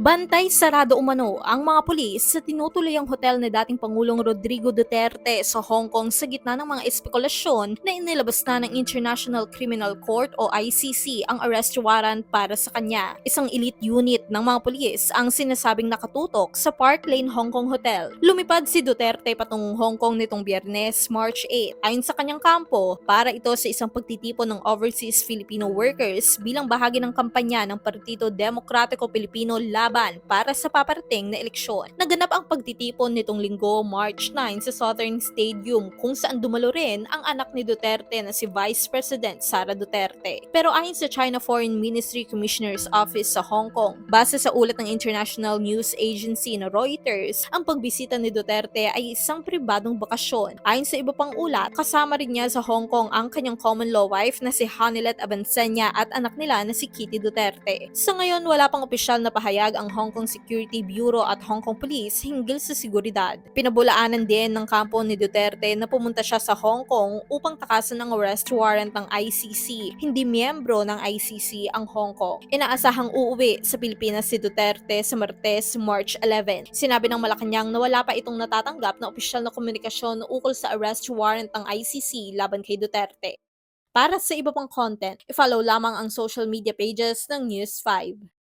Bantay sarado umano ang mga pulis sa tinutuluyang hotel ni dating Pangulong Rodrigo Duterte sa Hong Kong sa gitna ng mga espekulasyon na inilabas na ng International Criminal Court o ICC ang arrest warrant para sa kanya. Isang elite unit ng mga pulis ang sinasabing nakatutok sa Park Lane Hong Kong Hotel. Lumipad si Duterte patungong Hong Kong nitong biyernes, March 8. Ayon sa kanyang kampo, para ito sa isang pagtitipon ng overseas Filipino workers bilang bahagi ng kampanya ng Partido Demokratiko Pilipino laban para sa paparating na eleksyon. Naganap ang pagtitipon nitong linggo, March 9 sa Southern Stadium kung saan dumalo rin ang anak ni Duterte na si Vice President Sara Duterte. Pero ayon sa China Foreign Ministry Commissioner's Office sa Hong Kong, base sa ulat ng international news agency na Reuters, ang pagbisita ni Duterte ay isang pribadong bakasyon. Ayon sa iba pang ulat, kasama rin niya sa Hong Kong ang kanyang common law wife na si Hanilet Abansenya at anak nila na si Kitty Duterte. Sa ngayon, wala pang opisyal na pahayag ang Hong Kong Security Bureau at Hong Kong Police hinggil sa seguridad. Pinabulaanan din ng kampo ni Duterte na pumunta siya sa Hong Kong upang takasan ng arrest warrant ng ICC. Hindi miyembro ng ICC ang Hong Kong. Inaasahang uuwi sa Pilipinas si Duterte sa Martes, March 11. Sinabi ng Malacanang na wala pa itong natatanggap na opisyal na komunikasyon ukol sa arrest warrant ng ICC laban kay Duterte. Para sa iba pang content, i-follow lamang ang social media pages ng News 5.